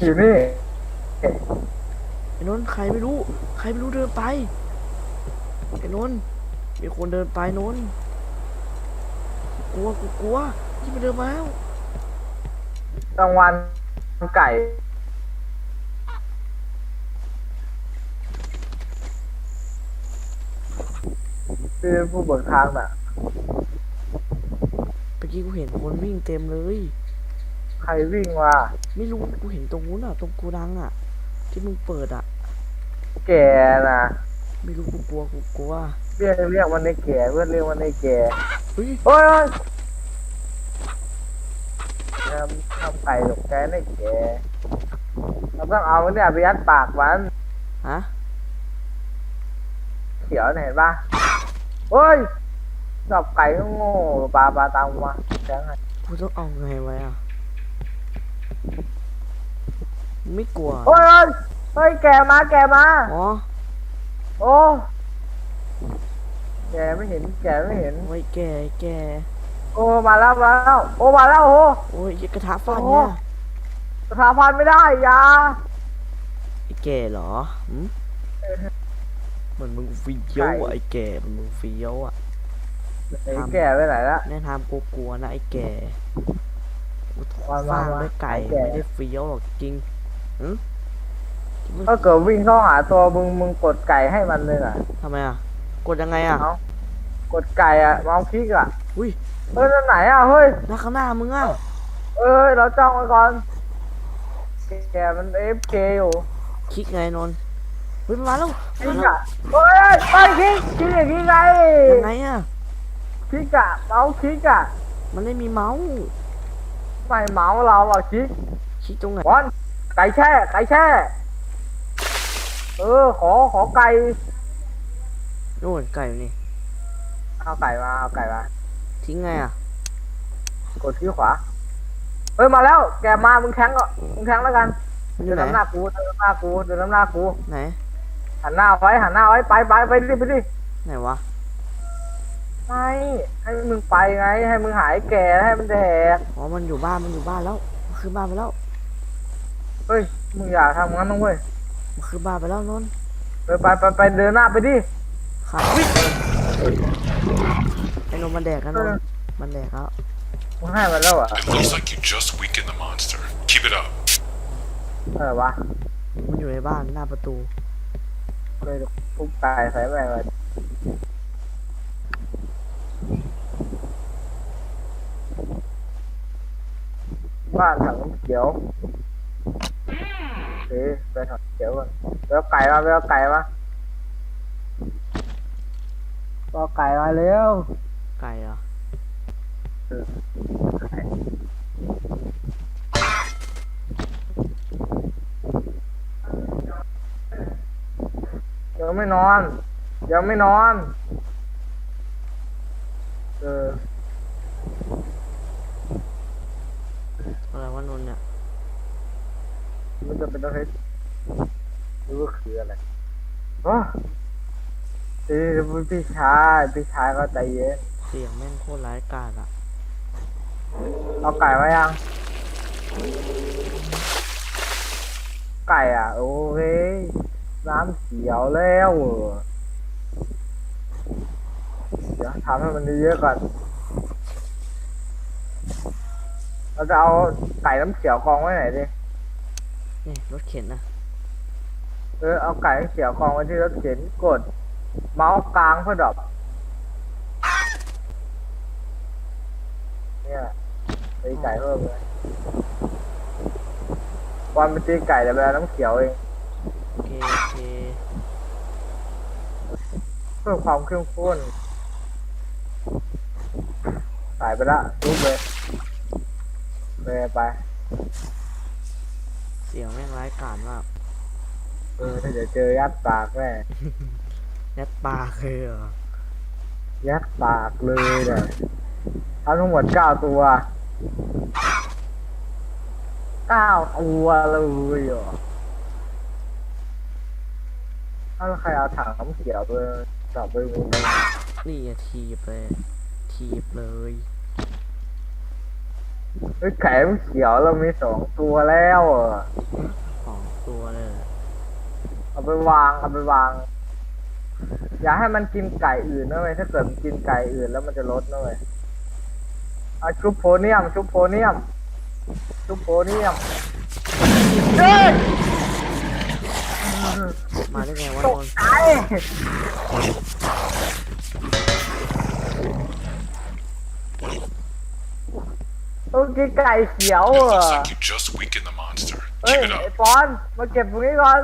อยู่นี่ไอ้เชี่ยไอ้อเชี่ยยู่นี่ไอ้นนท์ใครไม่รู้ ใครไม่รู้เดินไปไอ้นนท์มีคนเดินไปนนท์กลัวกูกลัวยี่มันเดินมาแล้วกลางวันไก่คือผู้เบิกทางน่ะเมื่อกี้กูเห็นคนวิ่งเต็มเลย ใครวิ่งมาไม่รู้กูเห็นตรงนู้นอะ ตรงโกูดังอะ ที่มึงเปิดอะ แก่น่ะไม่รู้กูกลัวกูกลัวเรียกเรียกวันในแก่เพื่อนเรียกวันในแก่เฮ้ยโอ้ยโอ้ยทำทำไก่ตกใจในแก่เราต้องเอาเนี่ยไปยัดปากมันฮะเขียวเนี่ยเห็นปะโอ้ยชอบไก่ก็โง่ปลาปลาตามมาแจ้งไงกูต้องเอาไงไว้อะมึง ไม่กลัวโอ้ยโอ้ยเฮ้ยแกมาแกมา อ๋อโอ้ แกไม่เห็นแกไม่เห็นไว้แกแกโอ้มาแล้วมาแล้วโอ้มาแล้วโอ้โอ้ยกระทะฟาดโอ้เนี่ยสถาพันไม่ได้อยาไอ้แกเหรอหืมเหมือนมึงเฟี้ยวอะไอ้แกเหมันมึงเฟี้ยวอะไอ้แกไปไหนละแนะนำกูกลัวนะไอ้แกกูมามา ฟาดมาด้วยไก่ไอ้แก่ไม่ได้เฟี้ยวหรอกจริงหืมถ้าเกิดวิ่งเข้าหาตัวมึงมึงกดไก่ให้มันเลยน่ะทำไมอะ กดยังไงอะเอากดไก่อะเมาส์คลิกอะอุ้ยเฮ้ยนั่นไหนอะเฮ้ยหน้าข้างหน้ามึงอะ เอ้ยเราจ้องไว้ก่อนแกมันเอฟเคอยู่ คลิกไงนนท์เฮ้ยมันมาแล้วคลิมากแล้วอะเฮ้ยไปคลิกคลิกอย่างนี้ไงยังไงอะคลิกอะเมาส์คลิกอะมันไม่มีเมาส์ ไม่เมาส์เราอะคลิกคลิกตรงไหนบอลไก่แช่ไก่แช่ เออ ขอขอไก่โน่นไก่อยู่นี่ เอาไก่มาเอาไก่มาทิ้งไงอะ กดที่ขวา เฮ้ยมาแล้ว แกมา มึงแทงก็มึงแทงแล้วกันมันอเดิยู่นไหนน้ำหน้ากูเดินน้ำหน้ากูเดินน้ำหน้ากูไหนหันหน้าไว้หันหน้าไว้ไปไปไปดิไปดิไหนวะ ไม่ให้มึงไปไง ให้มึงหายแก่ให้มันแดกอ๋อมันอยู่บ้านมันอยู่บ้านแล้วมันขึ้นบ้านไปแล้วเฮ้ยมึงอย่าทำงั้นนะเว้ยมันขึ้นบ้านไปแล้วนนท์เออไปไปไปเดินหน้าไปดิขาดไอ้นนท์มันแดกกันนนท์มันแดกแล้วมึงให้มันแล้วเหรอะ It looks like you just weakened the monster. Keep it up. เออวะมันอยู่ในบ้านหน้าประตู เลยทุบตายใส่แม่งเลย บ้านถังน้ำเขียวเฮ้ยไปถังเขียวก่อนไปเอาไก่มาไปเอาไก่มาไปเอาไก่มาเร็วไก่เหรอยังไม่นอน ยังไม่นอน เอออะไรวะนนท์เนี่ยมันจะเป็นอะไรรู้ว่าคืออะไรโอ้เอ้ยพี่ชายพี่ชายก็ใจเย็นเสียงแม่งโคตรร้ายกาจอะเอาไก่มายัง ไก่อะ โอเคน้ำเขียวแล้วเดี๋ยวทำให้มันเยอะๆก่อน เราจะเอาไก่น้ำเขียวกองไว้ไหนดินี่รถเข็นนะเออเอาไก่น้ำเขียวกองไว้ที่รถเข็นกด เมาส์กลางเพื่อดรอปเนี่ยตีไก่เพิ่มเลยวันไปตีไก่แต่เวลาน้ำเขียวเองโอเคโอเคเพิ่มความเข้มข้นสายไปละรูปเลยเลยไป เสียงแม่งร้ายกาจมากเออถ้าเดี๋ยวเจอยัดปากแม่ยัดปากเลยเหรอยัดปากเลยเนี่ยเอาทั้งหมดเก้าตัวเก้าตัวเลยเหรอถ้าใครเอาถังน้ำเขียวไปจับไปมือนี่อะทีบเลยทีบเลย เฮ้ยไก่มันเขียวเรามีสองตัวแล้วอะสองตัวเลยเหรอเอาไปวางเอาไปวาง อย่าให้มันกินไก่อื่นนะเว้ยถ้าเกิดมันกินไก่อื่นแล้วมันจะลดนะเว้ยเอาชุบโพเนียม ชุบโพเนียม ชุบโพเนียมเฮ้ยมาได้ไงวะตนกนท์ใจต้อง กินไก่เขียว It เหร looks อ like you just weakened the monster. เฮ้ย Keep it ไอ้ up. ปอนมาเก็บตรงนี้ก่อน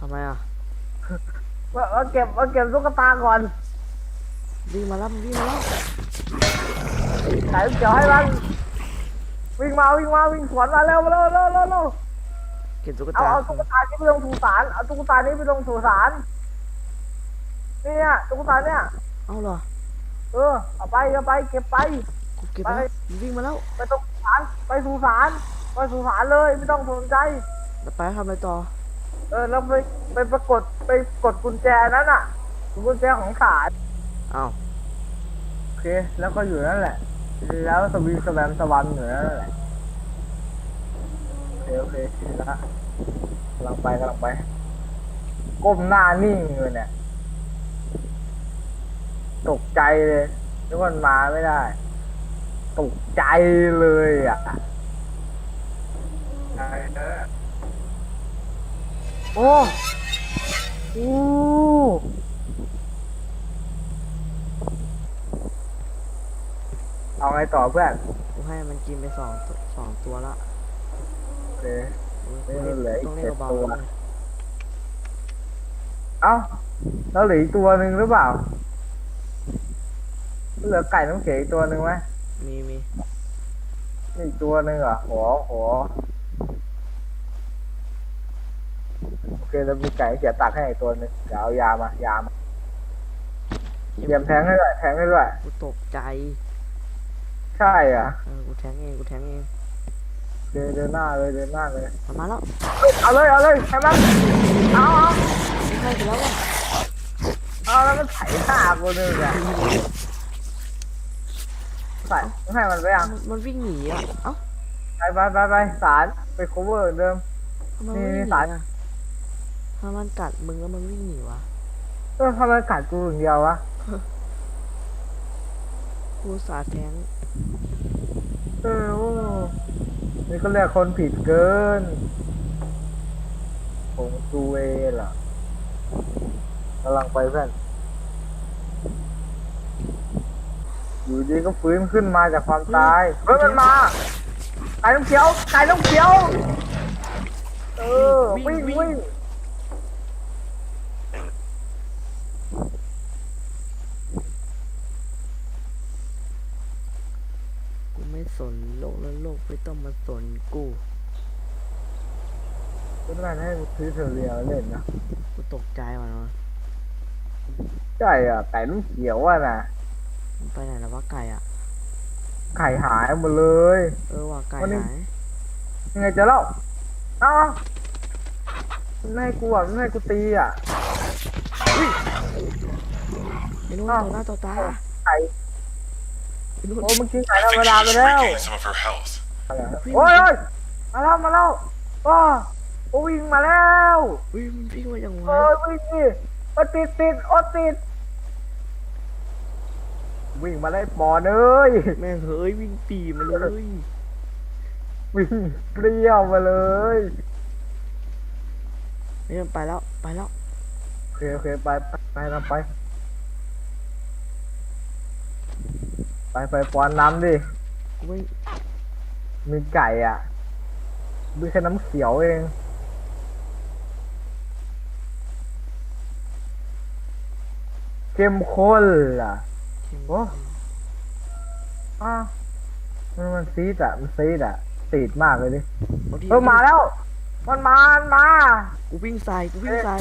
ทำไมอะมามาเก็บมาเก็บตุ๊กตาก่อนวิ่งมาแล้วมันวิ่งมาแล้วไก่เขียวให้มันวิ่งมาวิ่งมาวิ่งสวนมาเร็วมาเร็วเร็วเร็วเร็วเก็บตุ๊กเอาตาเอาตุ๊กตานี้ไปลงสุสานเอาตุ๊กตานี้ไปลงสุสานเนี่ยตุ๊กตาเนี่ย เอาเหรอเออเอาไปเอาไปเก็บไป กูเก็บไปแล้วมันวิ่งมาแล้วไปตรงสุสานไปสุสานไปสุสานเลยไม่ต้องสนใจ แล้วไปทำอะไรต่อ เออแล้วไปไปปรากฏไปกดกุญแจนั้นอะกุญแจของศาลเอ้าโอเค แล้วก็อยู่นั่นแหละ แล้วสวีสแวมสวันอยู่นั่นแหละโอเคโอเคชินละกำลังไปกำลังไป ก้มหน้านิ่งเลยเนี่ยตกใจเลยนึกว่ามันมาไม่ได้ ตกใจเลยอะโอ้โอ้เอาไงต่อเพื่อนกูให้มันกินไปสองตัวสองตัวละโอเคกูเออเล่นเหลืออีกต้องเล่นเจ็ดเบาตัวๆเลยเอ้าแล้วเหลืออีกตัวหนึ่งหรือเปล่า เหลือไก่น้ำเขียวอีกตัวหนึ่งไหม มีมีมีอีกตัวหนึ่งเหรอหัวหัวโอเคแล้วมีไก่เขียวตักให้อีกตัวหนึ่งเดี๋ยวเอายามา ยามาเตรียมแทงให้ด้วยแทงให้ด้วย กูตกใจใช่อะเออกูแทงเองกูแทงเองเดินเดินหน้าเลย เดินหน้าเลย มันมาแล้วเฮ้ยเอาเลย เอาเลยให้มันเอาเอาไม่ให้ไปแล้วอะเอาแล้วมันไถหน้ากูนึงอะ ใส่ให้มันไปยังมันมันวิ่งหนีอะเอ้าไปไปไปไปสารไป cover เหมือนเดิม ทำไมมันนี่วิ่งหนีสายอะถ้ามันกัดมึงแล้วมันวิ่งหนีวะเออทำไมกัดกูอย่างเดียววะกูสาแทงเออโอ้นี่ก็เรียกคนผิดเกินผงซูเอเหรอกำลังไปเพื่อน อยู่ดีก็ฟื้นขึ้นมาจากความตายเฮ้ยมันมาไก่ต้องเขียวไก่ต้องเขียว เออวิ่งวิ่งกูไม่สนโลกแล้วโลกไม่ต้องมาสนกูก็ไม่ได้ให้กูซื้อเทอร์เรียเล่นนะกูตกใจว่ะเนาะใช่อะไก่ต้องเขียวอะนะ มันไปไหนแล้ววะไก่อะ ไข่หายหมดเลย เออว่ะไก่วันนี้ หายยังไงจะเล่าเอ้ามันไม่ให้กูอะมันไม่ให้กูตีอะ ไอ้นู่นอ้าว ต่อหน้าต่อตาไก่ไอ้นู่นโอ้มันกินไก่ I ธรร think ม she ดาไป just แล้ว regained some of her health. โอ้ยโอ้ยมาแล้วมาแล้วโอ้โอ้วิ่งมาแล้วอุ้ยมันวิ่งมาอย่างไวโอ้ยวิ่งดิโอ้ติดติดโอ้ติด วิ่งมาได้ปอนเอ้ยแม่งเฮ้ยวิ่งปีมาเลย วิ่งเปรี้ยวมาเลยเฮ้ยมันไปแล้วไปแล้วโอเคโอเคไปไปไปนำไป ไปไปปอนน้ำดิกูไม่มีไก่อะมีแค่น้ำเขียวเองเข้มข้นล่ะ เข้มโอ้อ้าวมันมันซีดอะมันซีดอะตีดมากเลยดิบางทีเออมาแล้ว มันมามันมากูวิ่งใส่กูวิ่งใส่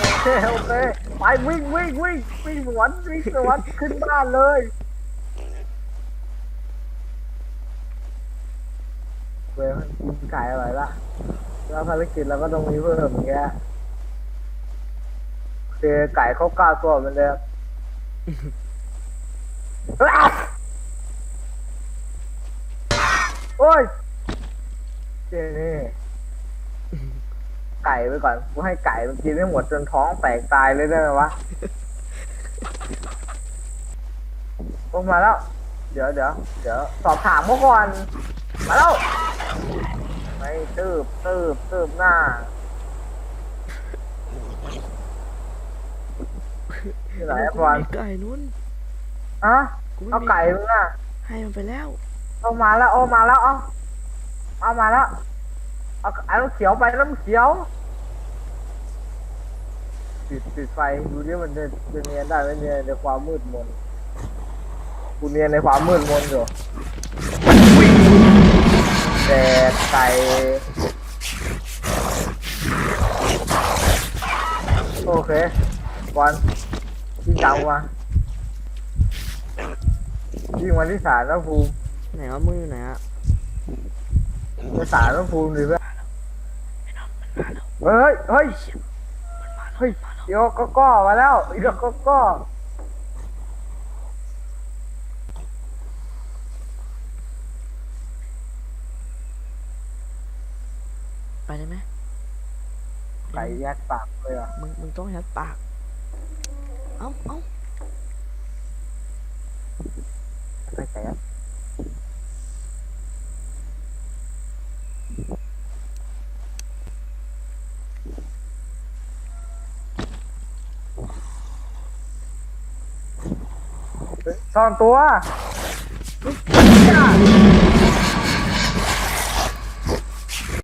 โอเคโอเคไปวิ่งวิ่งวิ่งวิ่งสวนวิ่งสวนขึ้นบ้านเลยเว้ยมันกินไก่อร่อยละแล้วภารกิจเราก็ต้องมีเพิ่มอย่างเงี้ยโอเคไก่เขากล้าตัวเหมือนเดิม โอ้ยเจนี่ไก่ไปก่อน กูให้ไก่มันกินให้หมดจนท้องแตกตายเลยได้ไหมวะโอ้มาแล้ว เดี๋ยวเดี๋ยวเดี๋ยวสอบถามเขาก่อน มาแล้วไม่ตืบตืบตืบหน้า ที่ไหนอะบอลมีไก่นุ่น อะกูไม่เอามีไก่มึงอะให้มันไปแล้วเอามาแล้วเอามาแล้วเอาเอามาแล้วเอาเอาน้ำเขียวไปน้ำเขียวปิดปิดไฟดูดิมันจะจะเนียนได้ไหมเนียนในความมืดมนกูเนียนในความมืดมนอยู่แดดไก่โอเคบอลที่จังวะ ยิงวันที่สามแล้วภูมิไหนว่ามึงอยู่ไหนอะไปสารพระภูมิดิเพื่อนเฮ้ยเฮ้ยเฮ้ยเดี๋ยวก็ก็มาแล้วเดี๋ยวก็ก็ไปได้ไหมไก่แยกปากเลยอะมึงมึงต้องยัดปาก เอ้าเอ้า ไก่แยกเฮ้ยซ่อนตัว